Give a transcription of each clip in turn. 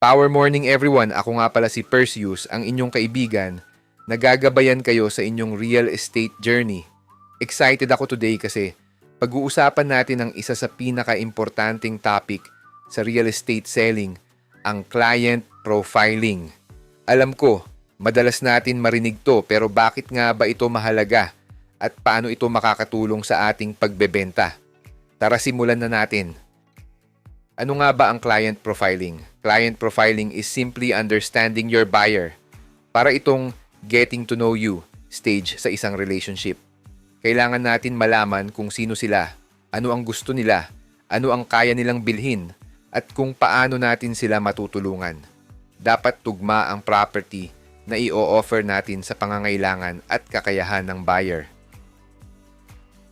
Power morning everyone, ako nga pala si Perseus, ang inyong kaibigan. Nagagabayan kayo sa inyong real estate journey. Excited ako today kasi pag-uusapan natin ang isa sa pinaka-importanting topic sa real estate selling, ang client profiling. Alam ko, madalas natin marinig to pero bakit nga ba ito mahalaga at paano ito makakatulong sa ating pagbebenta? Tara simulan na natin. Ano nga ba ang client profiling? Client profiling is simply understanding your buyer. Para itong getting to know you stage sa isang relationship. Kailangan natin malaman kung sino sila, ano ang gusto nila, ano ang kaya nilang bilhin, at kung paano natin sila matutulungan. Dapat tugma ang property na i-offer natin sa pangangailangan at kakayahan ng buyer.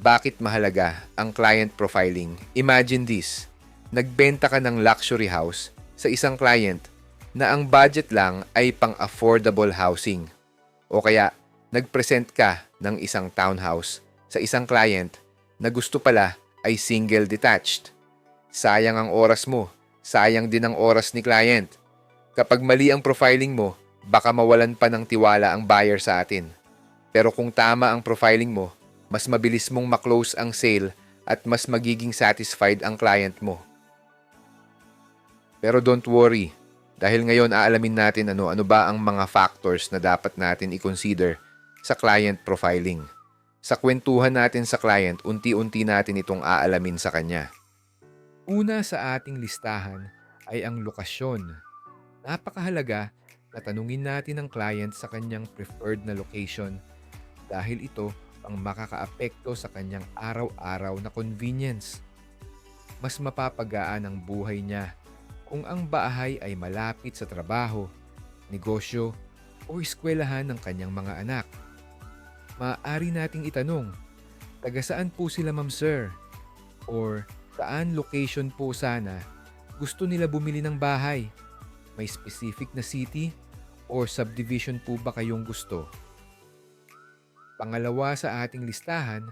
Bakit mahalaga ang client profiling? Imagine this nagbenta ka ng luxury house sa isang client na ang budget lang ay pang-affordable housing. O kaya, nag-present ka ng isang townhouse sa isang client na gusto pala ay single detached. Sayang ang oras mo, sayang din ang oras ni client. Kapag mali ang profiling mo, baka mawalan pa ng tiwala ang buyer sa atin. Pero kung tama ang profiling mo, mas mabilis mong maklose ang sale at mas magiging satisfied ang client mo. Pero don't worry, dahil ngayon aalamin natin ano ano ba ang mga factors na dapat natin i-consider sa client profiling. Sa kwentuhan natin sa client, unti-unti natin itong aalamin sa kanya. Una sa ating listahan ay ang lokasyon. Napakahalaga na tanungin natin ang client sa kanyang preferred na location dahil ito ang makakaapekto sa kanyang araw-araw na convenience. Mas mapapagaan ang buhay niya kung ang bahay ay malapit sa trabaho, negosyo, o eskwelahan ng kanyang mga anak. Maaari nating itanong, taga saan po sila ma'am sir? Or saan location po sana gusto nila bumili ng bahay? May specific na city or subdivision po ba kayong gusto? Pangalawa sa ating listahan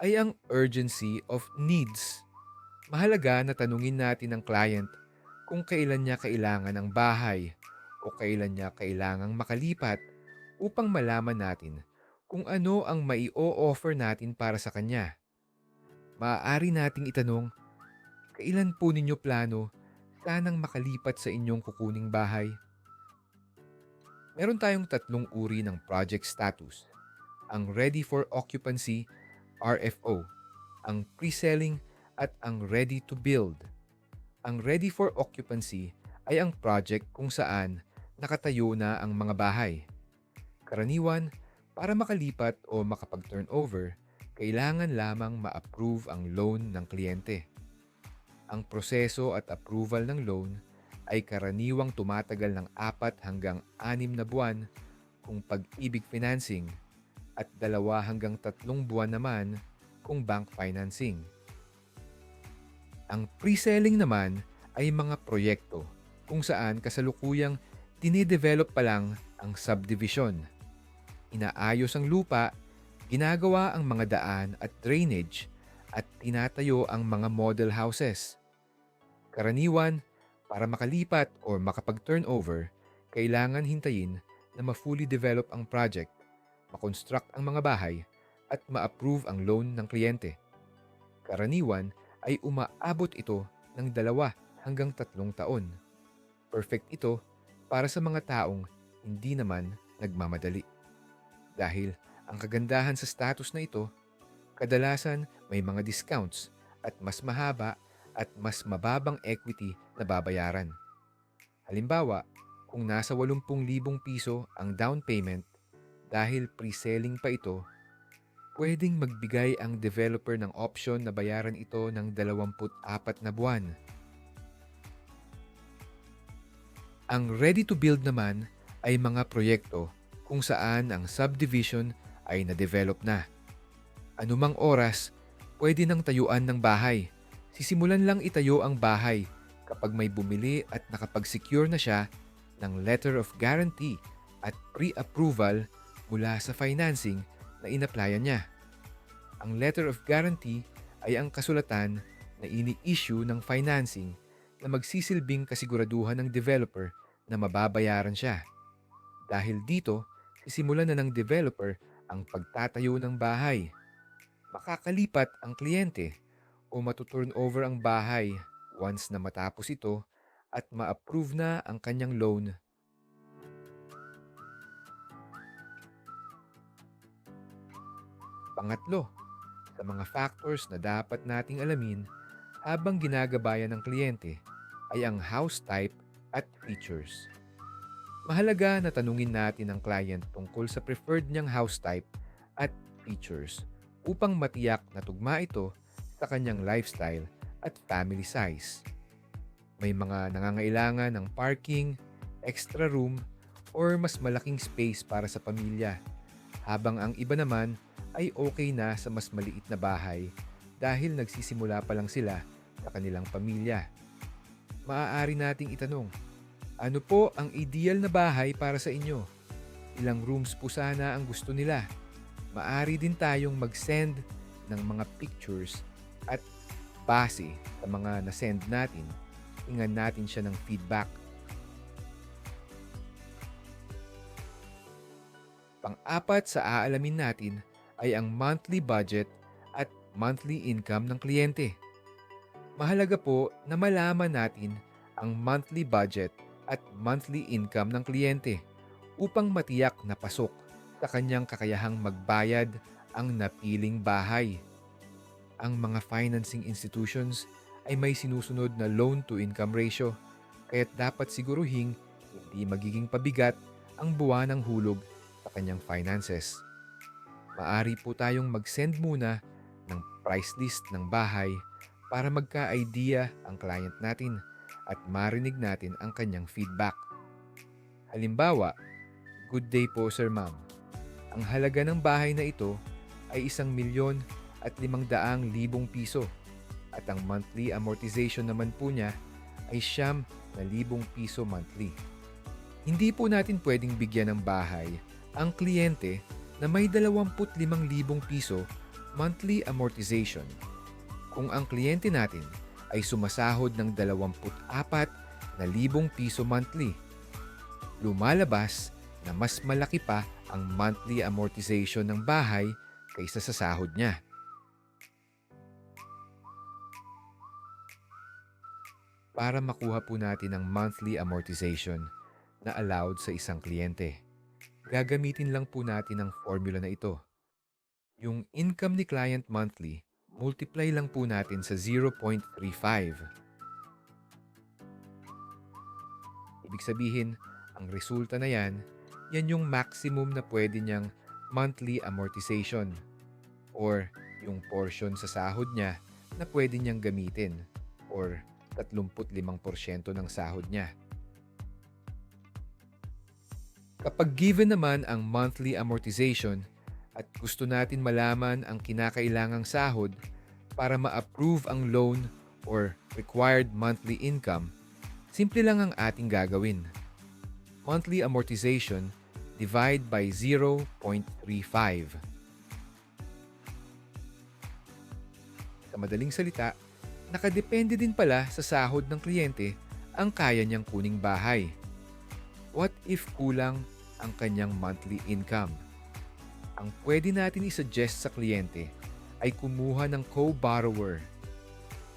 ay ang urgency of needs. Mahalaga na tanungin natin ang client kung kailan niya kailangan ang bahay o kailan niya kailangang makalipat upang malaman natin kung ano ang mai-o-offer natin para sa kanya. Maaari nating itanong, kailan po ninyo plano sanang makalipat sa inyong kukuning bahay? Meron tayong tatlong uri ng project status. Ang Ready for Occupancy, RFO, ang Pre-Selling at ang Ready to Build. Ang Ready for Occupancy ay ang project kung saan nakatayo na ang mga bahay. Karaniwan, para makalipat o makapag-turnover, kailangan lamang ma-approve ang loan ng kliyente. Ang proseso at approval ng loan ay karaniwang tumatagal ng 4 hanggang 6 na buwan kung pag-ibig financing at dalawa hanggang tatlong buwan naman kung bank financing. Ang pre-selling naman ay mga proyekto kung saan kasalukuyang dinidevelop pa lang ang subdivision. Inaayos ang lupa, ginagawa ang mga daan at drainage at tinatayo ang mga model houses. Karaniwan, para makalipat o makapag-turnover, kailangan hintayin na ma-fully develop ang project, makonstruct ang mga bahay, at ma-approve ang loan ng kliyente. Karaniwan ay umaabot ito ng dalawa hanggang tatlong taon. Perfect ito para sa mga taong hindi naman nagmamadali. Dahil ang kagandahan sa status na ito, kadalasan may mga discounts at mas mahaba at mas mababang equity na babayaran. Halimbawa, kung nasa 80,000 piso ang down payment dahil pre-selling pa ito, pwedeng magbigay ang developer ng option na bayaran ito ng 24 na buwan. Ang ready to build naman ay mga proyekto kung saan ang subdivision ay na-develop na. Anumang oras, pwede nang tayuan ng bahay. Sisimulan lang itayo ang bahay kapag may bumili at nakapag-secure na siya ng letter of guarantee at pre-approval mula sa financing na inaplayan niya. Ang letter of guarantee ay ang kasulatan na ini-issue ng financing na magsisilbing kasiguraduhan ng developer na mababayaran siya. Dahil dito, sisimulan na ng developer ang pagtatayo ng bahay. Makakalipat ang kliyente o matuturn over ang bahay once na matapos ito at ma-approve na ang kanyang loan. Pangatlo, sa mga factors na dapat nating alamin habang ginagabayan ng kliyente ay ang house type at features. Mahalaga na tanungin natin ang client tungkol sa preferred niyang house type at features upang matiyak na tugma ito sa kanyang lifestyle at family size. May mga nangangailangan ng parking, extra room, or mas malaking space para sa pamilya, habang ang iba naman ay okay na sa mas maliit na bahay dahil nagsisimula pa lang sila sa kanilang pamilya. Maaari nating itanong, ano po ang ideal na bahay para sa inyo? Ilang rooms po sana ang gusto nila? Maari din tayong mag-send ng mga pictures at base sa mga na-send natin, tingnan natin siya ng feedback. Pang-apat sa aalamin natin ay ang monthly budget at monthly income ng kliyente. Mahalaga po na malaman natin ang monthly budget at monthly income ng kliyente upang matiyak na pasok sa kanyang kakayahang magbayad ang napiling bahay. Ang mga financing institutions ay may sinusunod na loan to income ratio kaya't dapat siguruhing hindi magiging pabigat ang buwan ng hulog sa kanyang finances. Maari po tayong mag-send muna ng price list ng bahay para magka-idea ang client natin at marinig natin ang kanyang feedback. Halimbawa, Good day po Sir Ma'am. Ang halaga ng bahay na ito ay isang milyon at limang daang libong piso at ang monthly amortization naman po niya ay siyam na libong piso monthly. Hindi po natin pwedeng bigyan ng bahay ang kliyente na may 25,000 piso monthly amortization kung ang kliyente natin ay sumasahod ng 24 na libong piso monthly. Lumalabas na mas malaki pa ang monthly amortization ng bahay kaysa sa sahod niya. Para makuha po natin ang monthly amortization na allowed sa isang kliyente, gagamitin lang po natin ang formula na ito. Yung income ni client monthly, multiply lang po natin sa 0.35. Ibig sabihin, ang resulta na yan, yan yung maximum na pwede niyang monthly amortization or yung portion sa sahod niya na pwede niyang gamitin or 35% ng sahod niya. Kapag given naman ang monthly amortization at gusto natin malaman ang kinakailangang sahod para ma-approve ang loan or required monthly income, simple lang ang ating gagawin. Monthly amortization divide by 0.35. Sa madaling salita, nakadepende din pala sa sahod ng kliyente ang kaya niyang kuning bahay. What if kulang ang kanyang monthly income? Ang pwede natin isuggest sa kliyente ay kumuha ng co-borrower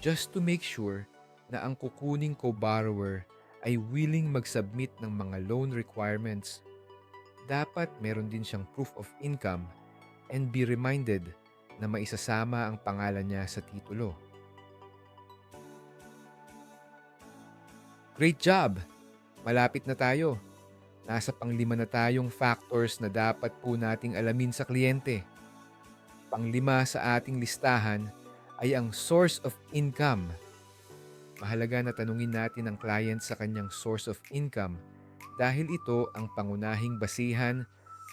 just to make sure na ang kukuning co-borrower ay willing mag-submit ng mga loan requirements. Dapat meron din siyang proof of income and be reminded na maisasama ang pangalan niya sa titulo. Great job! Malapit na tayo. Nasa panglima na tayong factors na dapat po nating alamin sa kliyente. Panglima sa ating listahan ay ang source of income. Mahalaga na tanungin natin ang client sa kanyang source of income dahil ito ang pangunahing basihan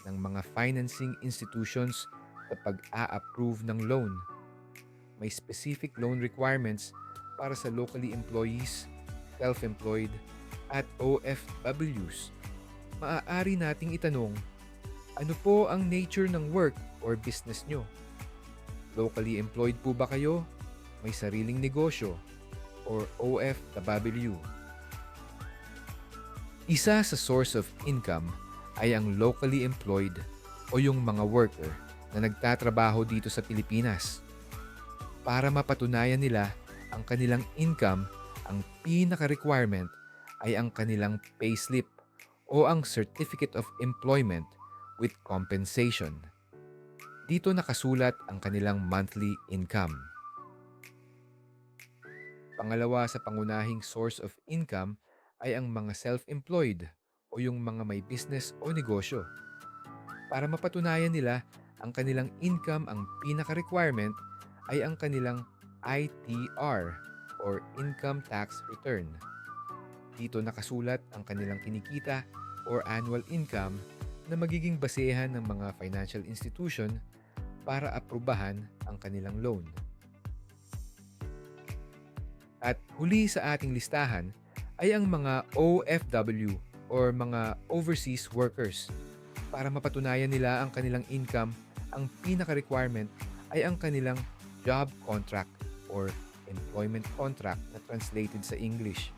ng mga financing institutions sa pag-a-approve ng loan. May specific loan requirements para sa locally employees, self-employed, at OFWs. Maaari nating itanong, ano po ang nature ng work or business nyo? Locally employed po ba kayo? May sariling negosyo? or OFW. Isa sa source of income ay ang locally employed o yung mga worker na nagtatrabaho dito sa Pilipinas. Para mapatunayan nila ang kanilang income, ang pinaka-requirement ay ang kanilang payslip o ang Certificate of Employment with Compensation. Dito nakasulat ang kanilang monthly income. Pangalawa sa pangunahing source of income ay ang mga self-employed o yung mga may business o negosyo. Para mapatunayan nila ang kanilang income, ang pinaka-requirement ay ang kanilang ITR or Income Tax Return. Dito nakasulat ang kanilang kinikita or annual income na magiging basehan ng mga financial institution para aprubahan ang kanilang loan. At huli sa ating listahan ay ang mga OFW or mga overseas workers. Para mapatunayan nila ang kanilang income, ang pinaka-requirement ay ang kanilang job contract or employment contract na translated sa English.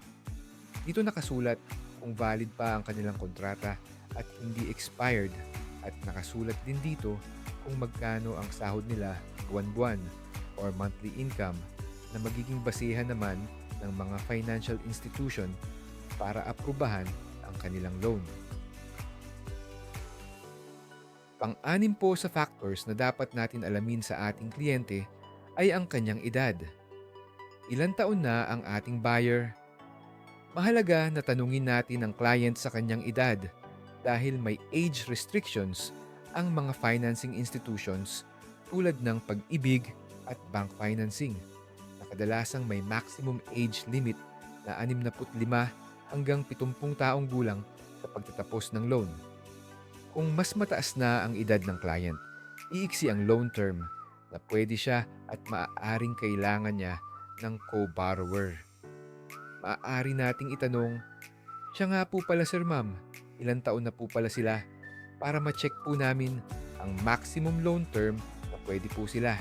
Dito nakasulat kung valid pa ang kanilang kontrata at hindi expired at nakasulat din dito kung magkano ang sahod nila buwan-buwan or monthly income na magiging basehan naman ng mga financial institution para aprubahan ang kanilang loan. Pang-anim po sa factors na dapat natin alamin sa ating kliyente ay ang kanyang edad. Ilan taon na ang ating buyer? Mahalaga na tanungin natin ang client sa kanyang edad dahil may age restrictions ang mga financing institutions tulad ng pag-ibig at bank financing na kadalasang may maximum age limit na 65 hanggang 70 taong gulang sa pagtatapos ng loan. Kung mas mataas na ang edad ng client, iiksi ang loan term na pwede siya at maaaring kailangan niya ng co-borrower. Maaari nating itanong, siya nga po pala sir ma'am, ilang taon na po pala sila para ma-check po namin ang maximum loan term na pwede po sila.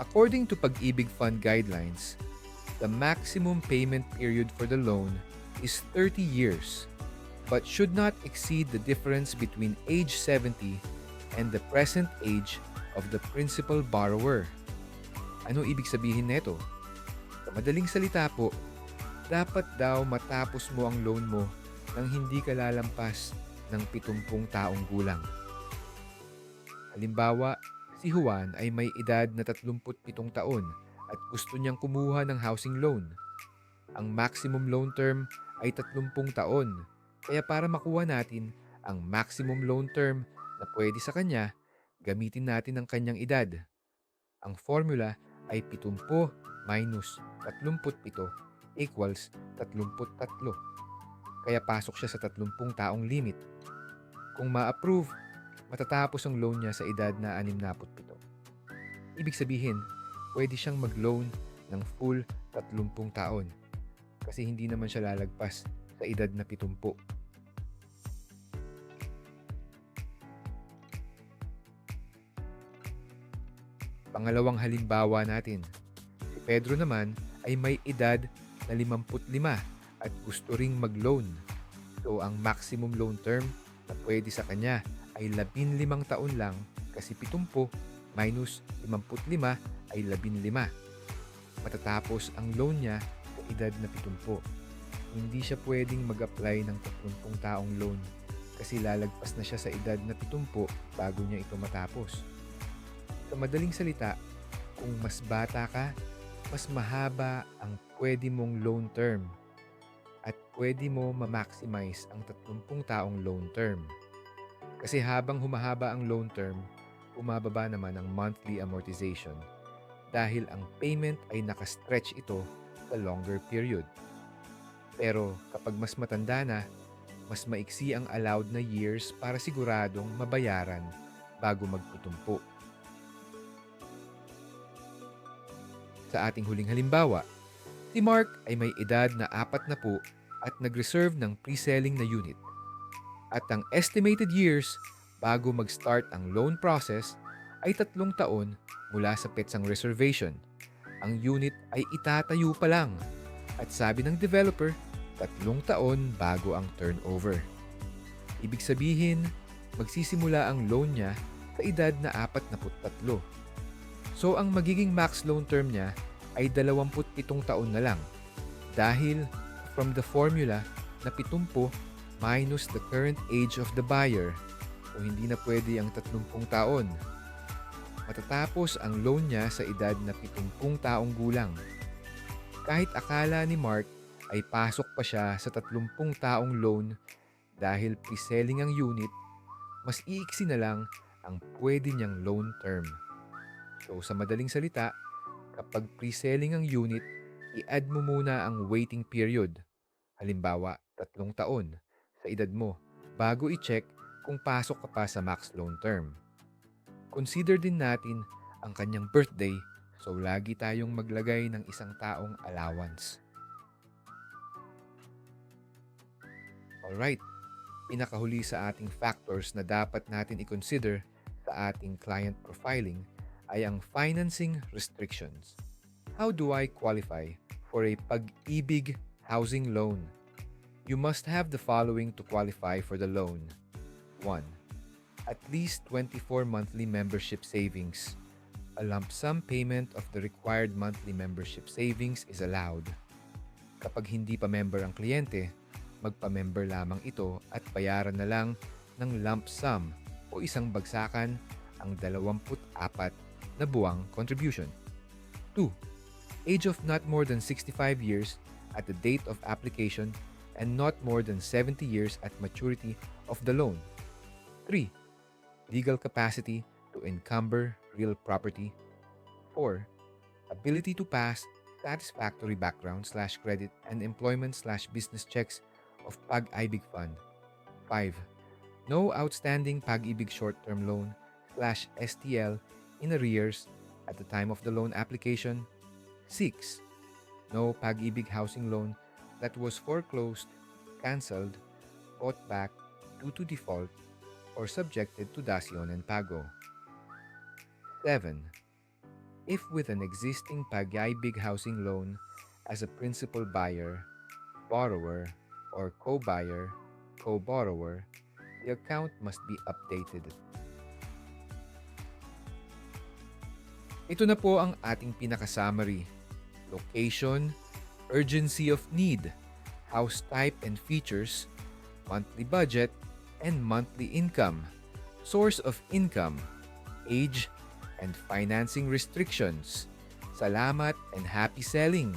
According to Pag-ibig Fund guidelines, the maximum payment period for the loan is 30 years but should not exceed the difference between age 70 and the present age of the principal borrower. Ano ibig sabihin nito? Madaling salita po, dapat daw matapos mo ang loan mo nang hindi ka lalampas ng 70 taong gulang. Halimbawa, si Juan ay may edad na 37 taon at gusto niyang kumuha ng housing loan. Ang maximum loan term ay 30 taon. Kaya para makuha natin ang maximum loan term na pwede sa kanya, gamitin natin ang kanyang edad. Ang formula ay 70 minus 37 equals 33. Kaya pasok siya sa 30 taong limit. Kung ma-approve, matatapos ang loan niya sa edad na 67. Ibig sabihin, pwede siyang mag-loan ng full 30 taon kasi hindi naman siya lalagpas sa edad na 70. Pangalawang halimbawa natin, Pedro naman ay may edad na 55 at gusto ring mag-loan. So ang maximum loan term na pwede sa kanya ay 15 taon lang kasi 70 minus 55 ay 15. Matatapos ang loan niya sa edad na 70. Hindi siya pwedeng mag-apply ng 30 taong loan kasi lalagpas na siya sa edad na 70 bago niya ito matapos. Sa madaling salita, kung mas bata ka, mas mahaba ang pwede mong loan term at pwede mo ma-maximize ang 30 taong loan term. Kasi habang humahaba ang loan term, bumababa naman ang monthly amortization dahil ang payment ay nakastretch ito sa longer period. Pero kapag mas matanda na, mas maiksi ang allowed na years para siguradong mabayaran bago magtutumpo. Sa ating huling halimbawa, si Mark ay may edad na apat na po at nag-reserve ng pre-selling na unit. At ang estimated years bago mag-start ang loan process ay tatlong taon mula sa petsang reservation. ang unit ay itatayo pa lang. At sabi ng developer, tatlong taon bago ang turnover. Ibig sabihin, magsisimula ang loan niya sa edad na 43. So ang magiging max loan term niya ay 27 taon na lang. Dahil from the formula na 70 minus the current age of the buyer o hindi na pwede ang 30 taon. Matatapos ang loan niya sa edad na 70 taong gulang. Kahit akala ni Mark ay pasok pa siya sa 30 taong loan dahil pre-selling ang unit, mas iiksi na lang ang pwede niyang loan term. So sa madaling salita, kapag pre-selling ang unit, i-add mo muna ang waiting period. Halimbawa, tatlong taon sa edad mo bago i-check kung pasok ka pa sa max loan term. Consider din natin ang kanyang birthday so lagi tayong maglagay ng isang taong allowance. Alright, pinakahuli sa ating factors na dapat natin i-consider sa ating client profiling ay ang financing restrictions. How do I qualify for a pag-ibig housing loan? You must have the following to qualify for the loan. 1. At least 24 monthly membership savings. A lump sum payment of the required monthly membership savings is allowed. Kapag hindi pa member ang kliyente, magpa-member lamang ito at bayaran na lang ng lump sum o isang bagsakan ang 24 na buwang contribution. 2. Age of not more than 65 years at the date of application and not more than 70 years at maturity of the loan. 3. Legal capacity to encumber real property. 4. Ability to pass satisfactory background slash credit and employment slash business checks of Pag-ibig Fund. 5. No outstanding Pag-ibig short-term loan slash STL in arrears at the time of the loan application. 6. No Pag-ibig housing loan that was foreclosed, cancelled, bought back due to default, or subjected to dacion and pago. 7. If with an existing Pag-ibig housing loan as a principal buyer, borrower, or co-buyer, co-borrower, the account must be updated. Ito na po ang ating pinaka-summary. Location, urgency of need, house type and features, monthly budget, and monthly income, source of income, age, and financing restrictions. Salamat and happy selling!